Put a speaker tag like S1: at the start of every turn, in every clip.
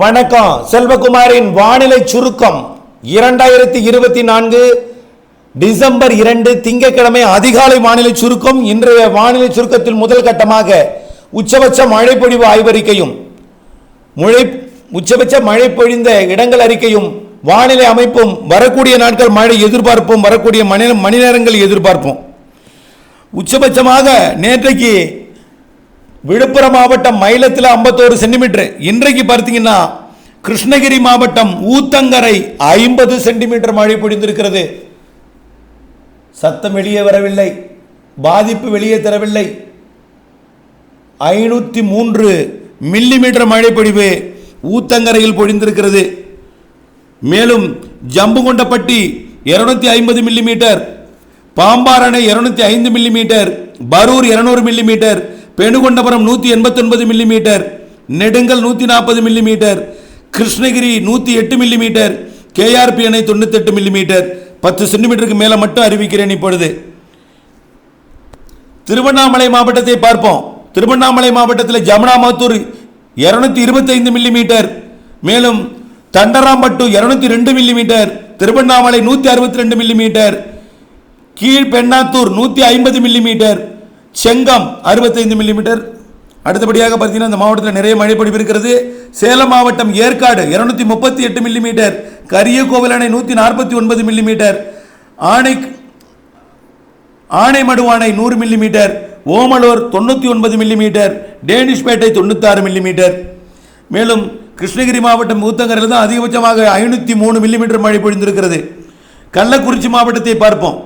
S1: வணக்கம். செல்வகுமாரின் வானிலை சுருக்கம். இரண்டாயிரத்தி இருபத்தி நான்கு டிசம்பர் இரண்டு திங்கட்கிழமை அதிகாலை வானிலை சுருக்கம். இன்றைய வானிலை சுருக்கத்தில் முதல் கட்டமாக உச்சபட்ச மழைப்பொழிவு ஆய்வறிக்கையும் மழை உச்சபட்ச மழை பொழிந்த இடங்கள் அறிக்கையும் வானிலை அமைப்பும் வரக்கூடிய நாட்கள் மழை எதிர்பார்ப்பும் வரக்கூடிய மணி மணி நேரங்கள் எதிர்பார்ப்போம். உச்சபட்சமாக நேற்றைக்கு விழுப்புரம் மாவட்டம் மயிலத்தில் ஐம்பத்தோரு சென்டிமீட்டர். இன்றைக்கு பார்த்தீங்கன்னா கிருஷ்ணகிரி மாவட்டம் ஊத்தங்கரை ஐம்பது சென்டிமீட்டர் மழை பொழிந்திருக்கிறது. சத்தம் வெளியே வரவில்லை. பாதிப்பு வெளியே தரவில்லை. ஐநூற்றி மூன்று மில்லிமீட்டர் மழை பொழிவு ஊத்தங்கரையில் பொழிந்திருக்கிறது. மேலும் ஜம்புகொண்டப்பட்டி இருநூத்தி ஐம்பது மில்லிமீட்டர் பாம்பாரணை இருநூத்தி ஐந்து மில்லிமீட்டர் பரூர் இருநூறு மில்லிமீட்டர் பெணுகொண்டபுரம் நூற்றி எண்பத்தொன்பது மில்லிமீட்டர் நெடுங்கல் நூற்றி நாற்பது மில்லிமீட்டர் கிருஷ்ணகிரி நூற்றி எட்டு மில்லிமீட்டர் கேஆர்பி அணை தொண்ணூத்தெட்டு மில்லிமீட்டர் பத்து சென்டிமீட்டருக்கு மேலே மட்டும் அறிவிக்கிறேன் இப்பொழுது. திருவண்ணாமலை மாவட்டத்தை பார்ப்போம். திருவண்ணாமலை மாவட்டத்தில் ஜமுனாமத்தூர் இருநூத்தி இருபத்தைந்து மில்லிமீட்டர் மேலும் தண்டராம்பட்டு இருநூத்தி ரெண்டு மில்லிமீட்டர் திருவண்ணாமலை நூற்றி அறுபத்தி ரெண்டு மில்லிமீட்டர் கீழ் பெண்ணாத்தூர் நூற்றி ஐம்பது மில்லிமீட்டர் செங்கம் அறுபத்தைந்து மில்லிமீட்டர் அடுத்தபடியாக பார்த்தீங்கன்னா இந்த மாவட்டத்தில் நிறைய மழை பொழிவு இருக்கிறது. சேலம் மாவட்டம் ஏற்காடு இருநூத்தி முப்பத்தி எட்டு மில்லிமீட்டர் கரியகோவில் அணை நூற்றி நாற்பத்தி ஒன்பது மில்லிமீட்டர் ஆணை ஆனைமடுவானை நூறு மில்லிமீட்டர் ஓமலூர் தொண்ணூற்றி ஒன்பது மில்லிமீட்டர் டேனிஷ்பேட்டை தொண்ணூத்தாறு மில்லிமீட்டர் மேலும் கிருஷ்ணகிரி மாவட்டம் ஊத்தங்கரையில் தான் அதிகபட்சமாக ஐநூற்றி மூணு மில்லிமீட்டர் மழை பொழிந்திருக்கிறது. கள்ளக்குறிச்சி மாவட்டத்தை பார்ப்போம்.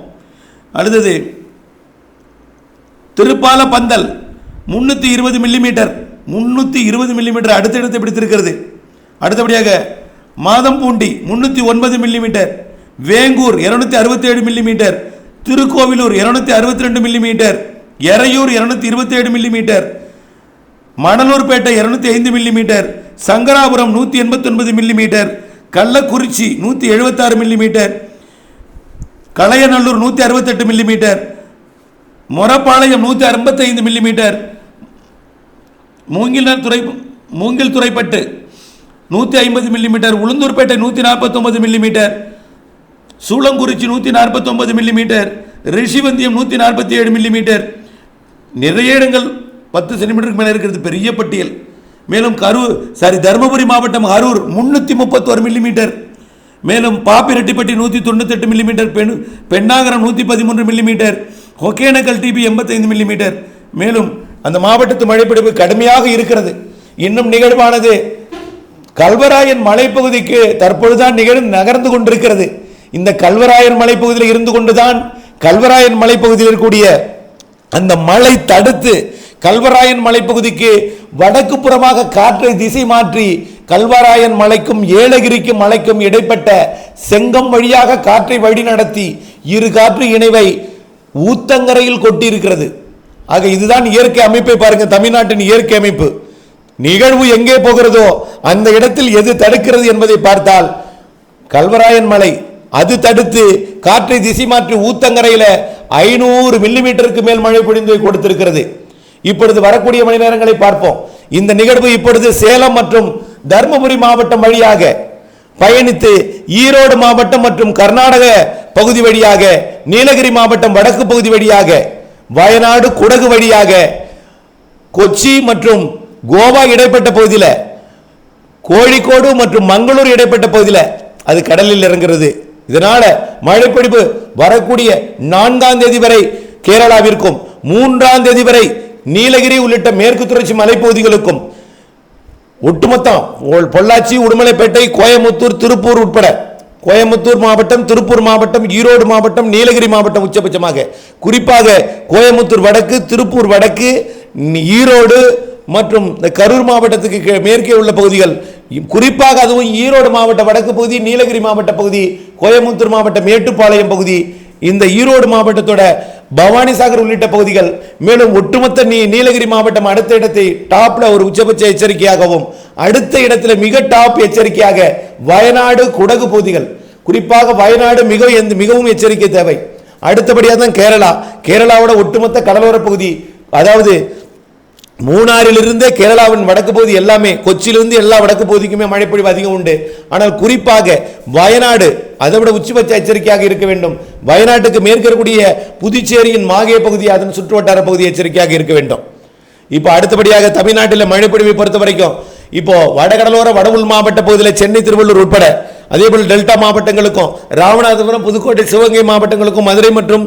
S1: அடுத்தது திருப்பால பந்தல் முன்னூற்றி இருபது மில்லிமீட்டர் முன்னூற்றி இருபது மில்லிமீட்டர் அடுத்தடுத்து பிடித்திருக்கிறது அடுத்தபடியாக மாதம்பூண்டி முன்னூற்றி ஒன்பது மில்லிமீட்டர் வேங்கூர் இருநூத்தி அறுபத்தி ஏழு மில்லிமீட்டர் திருக்கோவிலூர் இருநூத்தி அறுபத்தி ரெண்டு மில்லிமீட்டர் எறையூர் இருநூத்தி இருபத்தி ஏழு மில்லிமீட்டர் மணலூர்பேட்டை இருநூத்தி ஐந்து மில்லிமீட்டர் சங்கராபுரம் நூற்றி எண்பத்தொன்பது மில்லிமீட்டர் கள்ளக்குறிச்சி நூற்றி எழுபத்தாறு மில்லிமீட்டர் களையநல்லூர் நூற்றி அறுபத்தெட்டு மில்லிமீட்டர் மொரப்பாளையம் நூற்றி அறுபத்தைந்து மில்லிமீட்டர் மூங்கில் துறை மூங்கில் துறைப்பட்டு நூற்றி ஐம்பது மில்லிமீட்டர் உளுந்தூர்பேட்டை நூற்றி நாற்பத்தொம்பது மில்லிமீட்டர் சூளங்குறிச்சி நூற்றி நாற்பத்தொம்பது மில்லிமீட்டர் ரிஷிவந்தியம் நூற்றி நாற்பத்தி ஏழு மில்லிமீட்டர் நிறைய இடங்கள் பத்து சென்டிமீட்டருக்கு மேலே இருக்கிறது பெரிய பட்டியல். மேலும் கரூர் சாரி தருமபுரி மாவட்டம் அரூர் முன்னூற்றி முப்பத்தோரு மில்லிமீட்டர் மேலும் பாப்பிரெட்டிப்பட்டி நூற்றி தொண்ணூத்தெட்டு மில்லிமீட்டர் பெண் பெண்ணாகரம் நூற்றி பதிமூன்று மில்லிமீட்டர் ஒகேனக்கல் டிபி எண்பத்தைந்து மில்லிமீட்டர் மேலும் அந்த மாவட்டத்து மழைப்பிடிப்பு கடுமையாக இருக்கிறது. இன்னும் நிகழ்வானது கல்வராயன் மலைப்பகுதிக்கு தற்பொழுதுதான் நிகழ்வு நகர்ந்து கொண்டிருக்கிறது. இந்த கல்வராயன் மலைப்பகுதியில் இருந்து கொண்டுதான் கல்வராயன் மலைப்பகுதியில் இருக்கக்கூடிய அந்த மலை தடுத்து கல்வராயன் மலைப்பகுதிக்கு வடக்கு புறமாக காற்றை திசை மாற்றி கல்வராயன் மலைக்கும் ஏலகிரிக்கும் மலைக்கும் இடைப்பட்ட செங்கம் வழியாக காற்றை வழி நடத்தி இரு காற்று இணைவை ஊத்தங்கரையில் கொட்டியிருக்கிறது. ஆக இதுதான் இயற்கை அமைப்பை பாருங்க தமிழ்நாட்டின் இயற்கை அமைப்பு. நிகழ்வு எங்கே போகிறதோ அந்த இடத்தில் எது தடுக்கிறது என்பதை பார்த்தால் கல்வராயன் மலை அது தடுத்து காற்றை திசை மாற்றி ஊத்தங்கரையில் ஐநூறு மில்லிமீட்டருக்கு மேல் மழை பொழிந்து கொடுத்திருக்கிறது. இப்பொழுது வரக்கூடிய மணி நேரங்களை பார்ப்போம். இந்த நிகழ்வு இப்பொழுது சேலம் மற்றும் தருமபுரி மாவட்டம் வழியாக பயணித்து ஈரோடு மாவட்டம் மற்றும் கர்நாடக பகுதி வழியாக நீலகிரி மாவட்டம் வடக்கு பகுதி வழியாக வயநாடு குடகு வழியாக கொச்சி மற்றும் கோவா இடைப்பட்ட பகுதியில் கோழிக்கோடு மற்றும் மங்களூர் இடைப்பட்ட பகுதியில் அது கடலில் இறங்குறது. இதனால் மழைப்பிடிப்பு வரக்கூடிய நான்காம் தேதி வரை கேரளாவிற்கும் மூன்றாம் தேதி வரை நீலகிரி உள்ளிட்ட மேற்கு தொடர்ச்சி மலைப்பகுதிகளுக்கும் ஒட்டுமொத்தம் பொள்ளாச்சி உடுமலைப்பேட்டை கோயமுத்தூர் திருப்பூர் உட்பட கோயமுத்தூர் மாவட்டம் திருப்பூர் மாவட்டம் ஈரோடு மாவட்டம் நீலகிரி மாவட்டம் உச்சபட்சமாக. குறிப்பாக கோயம்புத்தூர் வடக்கு திருப்பூர் வடக்கு ஈரோடு மற்றும் இந்த கரூர் மாவட்டத்துக்கு மேற்கே உள்ள பகுதிகள். குறிப்பாக அதுவும் ஈரோடு மாவட்ட வடக்கு பகுதி நீலகிரி மாவட்ட பகுதி கோயமுத்தூர் மாவட்ட மேட்டுப்பாளையம் பகுதி இந்த ஈரோடு மாவட்டத்தோட பவானிசாகர் உள்ளிட்ட பகுதிகள் மேலும் ஒட்டுமொத்த நீ நீலகிரி மாவட்டம் அடுத்த இடத்தை டாப்ல ஒரு உச்சபட்ச எச்சரிக்கையாகவும் அடுத்த இடத்துல மிக டாப் எச்சரிக்கையாக வயநாடு குடகு பகுதிகள். குறிப்பாக வயநாடு மிக எந்த- மிகவும் எச்சரிக்கை தேவை. அடுத்தபடியாக தான் கேரளா. கேரளாவோட ஒட்டுமொத்த கடலோர பகுதி அதாவது
S2: மூணாறிலிருந்தே கேரளாவின் வடக்கு பகுதி எல்லாமே கொச்சியிலிருந்து எல்லா வடக்கு பகுதிக்குமே மழைப்பொழிவு அதிகம் உண்டு. ஆனால் குறிப்பாக வயநாடு அதை விட உச்சிபட்ச எச்சரிக்கையாக இருக்க வேண்டும். வயநாட்டுக்கு மேற்கு இருக்கக்கூடிய புதுச்சேரியின் மாகே பகுதி அதன் சுற்றுவட்டார பகுதி எச்சரிக்கையாக இருக்க வேண்டும். இப்போ அடுத்தபடியாக தமிழ்நாட்டில் மழைப்பொழிவை பொறுத்த வரைக்கும் இப்போ வடகடலோர வட உள் மாவட்ட பகுதியில் சென்னை திருவள்ளூர் உட்பட அதேபோல் டெல்டா மாவட்டங்களுக்கும் ராமநாதபுரம் புதுக்கோட்டை சிவகங்கை மாவட்டங்களுக்கும் மதுரை மற்றும்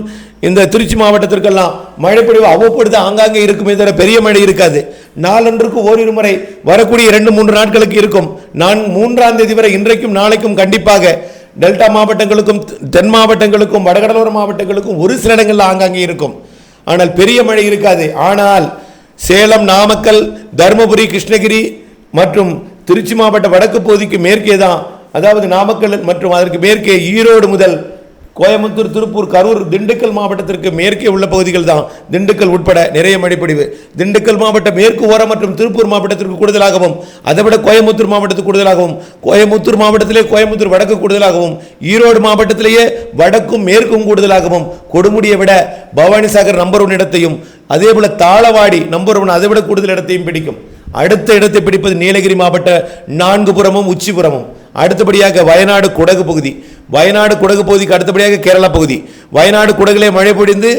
S2: இந்த திருச்சி மாவட்டத்திற்கெல்லாம் மழைப்பொழிவு அவ்வப்பொழுது ஆங்காங்கே இருக்குமே தவிர பெரிய மழை இருக்காது. நாளொன்றுக்கு ஓரிரு முறை வரக்கூடிய இரண்டு மூன்று நாட்களுக்கு இருக்கும். நான் மூன்றாம் தேதி வரை இன்றைக்கும் நாளைக்கும் கண்டிப்பாக டெல்டா மாவட்டங்களுக்கும் தென் மாவட்டங்களுக்கும் வடகடலோர மாவட்டங்களுக்கும் ஒரு சில இடங்களில் ஆங்காங்கே இருக்கும். ஆனால் பெரிய மழை இருக்காது. ஆனால் சேலம் நாமக்கல் தருமபுரி கிருஷ்ணகிரி மற்றும் திருச்சி மாவட்ட வடக்கு பகுதிக்கு மேற்கே தான் அதாவது நாமக்கல் மற்றும் அதற்கு மேற்கே ஈரோடு முதல் கோயம்புத்தூர் திருப்பூர் கரூர் திண்டுக்கல் மாவட்டத்திற்கு மேற்கே உள்ள பகுதிகள் தான். திண்டுக்கல் உட்பட நிறைய மழைப்பொழிவு திண்டுக்கல் மாவட்ட மேற்கு ஓரம் மற்றும் திருப்பூர் மாவட்டத்திற்கு கூடுதலாகவும் அதை விட கோயம்புத்தூர் மாவட்டத்துக்கு கூடுதலாகவும் கோயம்புத்தூர் மாவட்டத்திலே கோயம்புத்தூர் வடக்கு கூடுதலாகவும் ஈரோடு மாவட்டத்திலேயே வடக்கும் மேற்கும் கூடுதலாகவும் கொடுமுடியை விட பவானிசாகர் நம்பர் ஒன் இடத்தையும் அதே போல தாளவாடி நம்பர் ஒன் அதை விட கூடுதல் இடத்தையும் பிடிக்கும். அடுத்த இடத்தை பிடிப்பது நீலகிரி மாவட்ட நான்கு புறமும் உச்சிபுறமும். அடுத்தபடியாக வயநாடு குடகு பகுதி. வயநாடு குடகு பகுதிக்கு அடுத்தபடியாக கேரளா பகுதி. வயநாடு குடகிலே மழை பொழிந்து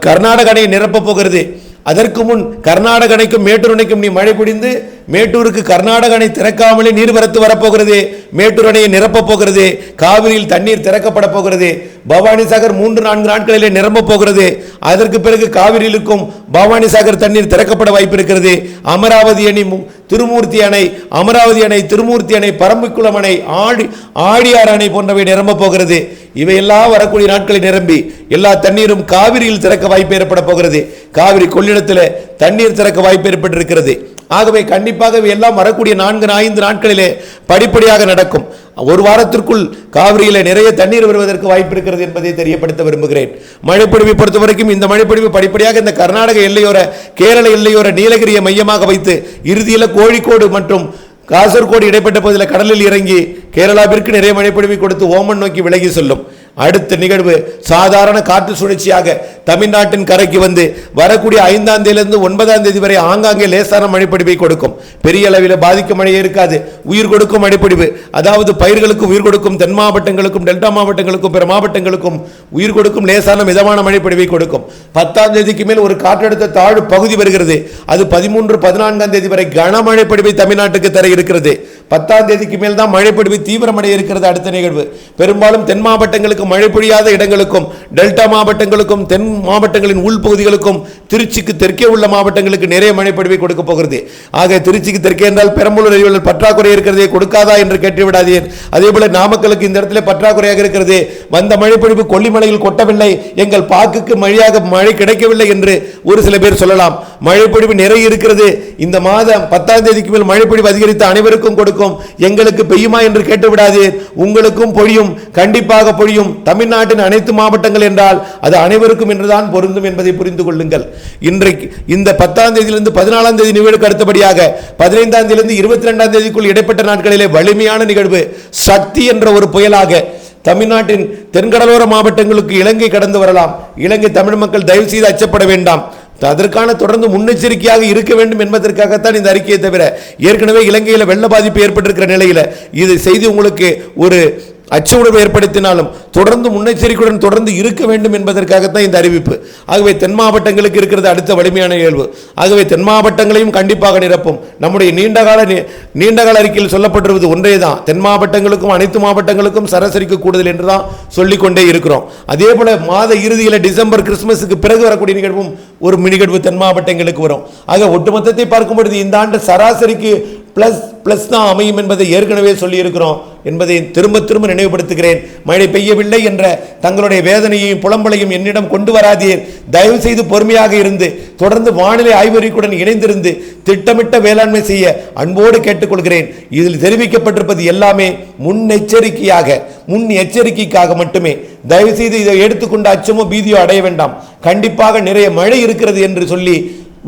S2: கர்நாடக அணையை நிரப்பப் போகிறது. அதற்கு முன் கர்நாடக அணைக்கும் மேட்டூர் அணைக்கும் நீ மழை பிடிந்து மேட்டூருக்கு கர்நாடக அணை திறக்காமலே நீர்வரத்து வரப்போகிறது. மேட்டூர் அணையை நிரப்பப் போகிறது. காவிரியில் தண்ணீர் திறக்கப்பட போகிறது. பவானி சாகர் மூன்று நான்கு நாட்களிலே நிரம்ப போகிறது. அதற்கு பிறகு காவிரியிலுக்கும் பவானி சாகர் தண்ணீர் திறக்கப்பட வாய்ப்பு இருக்கிறது அமராவதி அணை மு- திருமூர்த்தி அணை அமராவதி அணை திருமூர்த்தி அணை பரம்பிக்குளம் அணை ஆடி ஆடியார் அணை போன்றவை நிரம்ப போகிறது. இவையெல்லாம் வரக்கூடிய நாட்களை நிரம்பி எல்லா தண்ணீரும் காவிரியில் திறக்க வாய்ப்பு ஏற்பட போகிறது. காவிரி கொள்ளிடத்தில் தண்ணீர் திறக்க வாய்ப்பு ஏற்பட்டிருக்கிறது. ஆகவே கண்டிப்பாக எல்லாம் வரக்கூடிய நான்கு ஐந்து நாட்களிலே படிப்படியாக நடக்கும். ஒரு வாரத்திற்குள் காவிரியில் நிறைய தண்ணீர் வருவதற்கு வாய்ப்பு இருக்கிறது என்பதை தெரியப்படுத்த விரும்புகிறேன். மழைப்பொழிவை பொறுத்த வரைக்கும் இந்த மழைப்பொழிவு படிப்படியாக இந்த கர்நாடக எல்லையோர கேரள எல்லையோர நீலகிரியை மையமாக வைத்து இறுதியில் கோழிக்கோடு மற்றும் காசர்கோடு இடைப்பட்ட பகுதியில் கடலில் இறங்கி கேரளாவிற்கு நிறைய மழைப்பொழிவை கொடுத்து ஓமன் நோக்கி விலகி செல்லும். அடுத்த நிகழ்வு சாதாரண காற்று சுழற்சியாக தமிழ்நாட்டின் கரைக்கு வந்து வரக்கூடிய ஐந்தாம் தேதியிலிருந்து ஒன்பதாம் தேதி வரை ஆங்காங்கே லேசான மழைப்பொழிவை கொடுக்கும். பெரிய அளவில் பாதிக்கும் மழையே இருக்காது. உயிர் கொடுக்கும் மழைப்பொழிவு அதாவது பயிர்களுக்கு உயிர் கொடுக்கும் தென் மாவட்டங்களுக்கும் டெல்டா மாவட்டங்களுக்கும் பிற மாவட்டங்களுக்கும் உயிர் கொடுக்கும் லேசான மிதமான மழைப்பொழிவை கொடுக்கும். பத்தாம் தேதிக்கு மேல் ஒரு காற்றழுத்த தாழ்வு பகுதி வருகிறது. அது பதிமூன்று பதினான்காம் தேதி வரை கனமழை பொழிவை தமிழ்நாட்டுக்கு தர இருக்கிறது. பத்தாம் தேதிக்கு மேல் தான் மழைப்பொழிவு தீவிரமடைய இருக்கிறது அடுத்த நிகழ்வு. பெரும்பாலும் தென் மாவட்டங்களுக்கு மழை பொழியாத இடங்களுக்கும் டெல்டா மாவட்டங்களுக்கும் தென் மாவட்டங்களின் உள்பகுதிகளுக்கும் திருச்சிக்கு தெற்கே உள்ள மாவட்டங்களுக்கு நிறைய மழைப்பொழிவை கொடுக்க போகிறது. ஆக திருச்சிக்கு தெற்கே என்றால் பெரம்பலூர் அறிவியல் பற்றாக்குறை இருக்கிறதே கொடுக்காதா என்று கேட்டுவிடாதேன் அதே போல நாமக்கலுக்கு இந்த இடத்துல பற்றாக்குறையாக இருக்கிறது. வந்த மழைப்பொழிவு கொல்லிமலையில் கொட்டவில்லை. எங்கள் பாக்குக்கு மழையாக மழை கிடைக்கவில்லை என்று ஒரு சில பேர் சொல்லலாம். மழைப்பொழிவு நிறைய இருக்கிறது. இந்த மாதம் பத்தாம் தேதிக்கு மேல் மழைப்பொழிவு அதிகரித்து அனைவருக்கும் கொடுக்கும். எங்களுக்கு பெய்யுமா என்று கேட்டுவிடாது. உங்களுக்கும் பொழியும். கண்டிப்பாக பொழியும். தமிழ்நாட்டின் அனைத்து மாவட்டங்கள் என்றால் அது அனைவருக்கும் என்றுதான் பொருந்தும் என்பதை புரிந்து கொள்ளுங்கள். இன்றைக்கு இந்த பத்தாம் தேதியிலிருந்து பதினாலாம் தேதி நிகழ்வுக்கு அடுத்தபடியாக பதினைந்தாம் தேதியிலிருந்து இருபத்தி ரெண்டாம் தேதிக்குள் இடைப்பட்ட நாட்களிலே வலிமையான நிகழ்வு. சக்தி என்ற ஒரு புயலாக தமிழ்நாட்டின் தென்கடலோர மாவட்டங்களுக்கு இலங்கை கடந்து வரலாம். இலங்கை தமிழ் மக்கள் தயவு செய்து அச்சப்பட வேண்டாம். அதற்கான தொடர்ந்து முன்னெச்சரிக்கையாக இருக்க வேண்டும் என்பதற்காகத்தான் இந்த அறிக்கையை தவிர ஏற்கனவே இலங்கையில் வெள்ள பாதிப்பு ஏற்பட்டிருக்கிற நிலையில் இது செய்தி உங்களுக்கு ஒரு அச்ச உணர்வு ஏற்படுத்தினாலும் தொடர்ந்து முன்னெச்சரிக்கையுடன் தொடர்ந்து இருக்க வேண்டும் என்பதற்காகத்தான் இந்த அறிவிப்பு. ஆகவே தென் மாவட்டங்களுக்கு இருக்கிறது அடுத்த வலிமையான இயல்பு. ஆகவே தென் மாவட்டங்களையும் கண்டிப்பாக நிரப்பும். நம்முடைய நீண்டகால நீண்டகால அறிக்கையில் சொல்லப்பட்டிருப்பது ஒன்றே தான் தென் மாவட்டங்களுக்கும் அனைத்து மாவட்டங்களுக்கும் சராசரிக்கு கூடுதல் என்று தான் சொல்லிக்கொண்டே இருக்கிறோம். அதே போல மாத இறுதியில் டிசம்பர் கிறிஸ்துமஸுக்கு பிறகு வரக்கூடிய நிகழ்வும் ஒரு நிகழ்வு தென் மாவட்டங்களுக்கு வரும். ஆக ஒட்டுமொத்தத்தை பார்க்கும் பொழுது இந்த ஆண்டு சராசரிக்கு பிளஸ் பிளஸ் தான் அமையும் என்பதை ஏற்கனவே சொல்லியிருக்கிறோம். என்பதை திரும்ப திரும்ப நினைவுபடுத்துகிறேன். மழை பெய்யவில்லை என்ற தங்களுடைய வேதனையையும் புலம்பலையும் என்னிடம் கொண்டு வராதீர். தயவு செய்து பொறுமையாக இருந்து தொடர்ந்து வானிலை ஆய்வறிக்குடன் இணைந்திருந்து திட்டமிட்ட வேளாண்மை செய்ய அன்போடு கேட்டுக்கொள்கிறேன். இதில் தெரிவிக்கப்பட்டிருப்பது எல்லாமே முன்னெச்சரிக்கையாக முன் எச்சரிக்கைக்காக மட்டுமே. தயவு செய்து இதை எடுத்துக்கொண்டு அச்சமோ பீதியோ அடைய வேண்டாம். கண்டிப்பாக நிறைய மழை இருக்கிறது என்று சொல்லி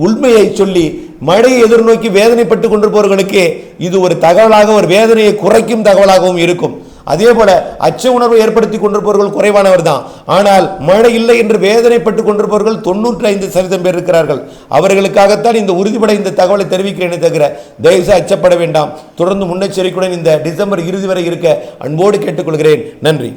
S2: உண்மையை சொல்லி மழையை எதிர்நோக்கி வேதனைப்பட்டு கொண்டிருப்பவர்களுக்கு இது ஒரு தகவலாக ஒரு வேதனையை குறைக்கும் தகவலாகவும் இருக்கும். அதே போல அச்ச உணர்வு ஏற்படுத்தி கொண்டிருப்பவர்கள் குறைவானவர் தான். ஆனால் மழை இல்லை என்று வேதனைப்பட்டு கொண்டிருப்பவர்கள் தொண்ணூற்றி ஐந்து சதவீதம் பேர் இருக்கிறார்கள். அவர்களுக்காகத்தான் இந்த உறுதிபட இந்த தகவலை தெரிவிக்கிறேனே தவிர தயவுசெய்து அச்சப்பட வேண்டாம். தொடர்ந்து முன்னெச்சரிக்கையுடன் இந்த டிசம்பர் இறுதி வரை இருக்க அன்போடு கேட்டுக்கொள்கிறேன். நன்றி.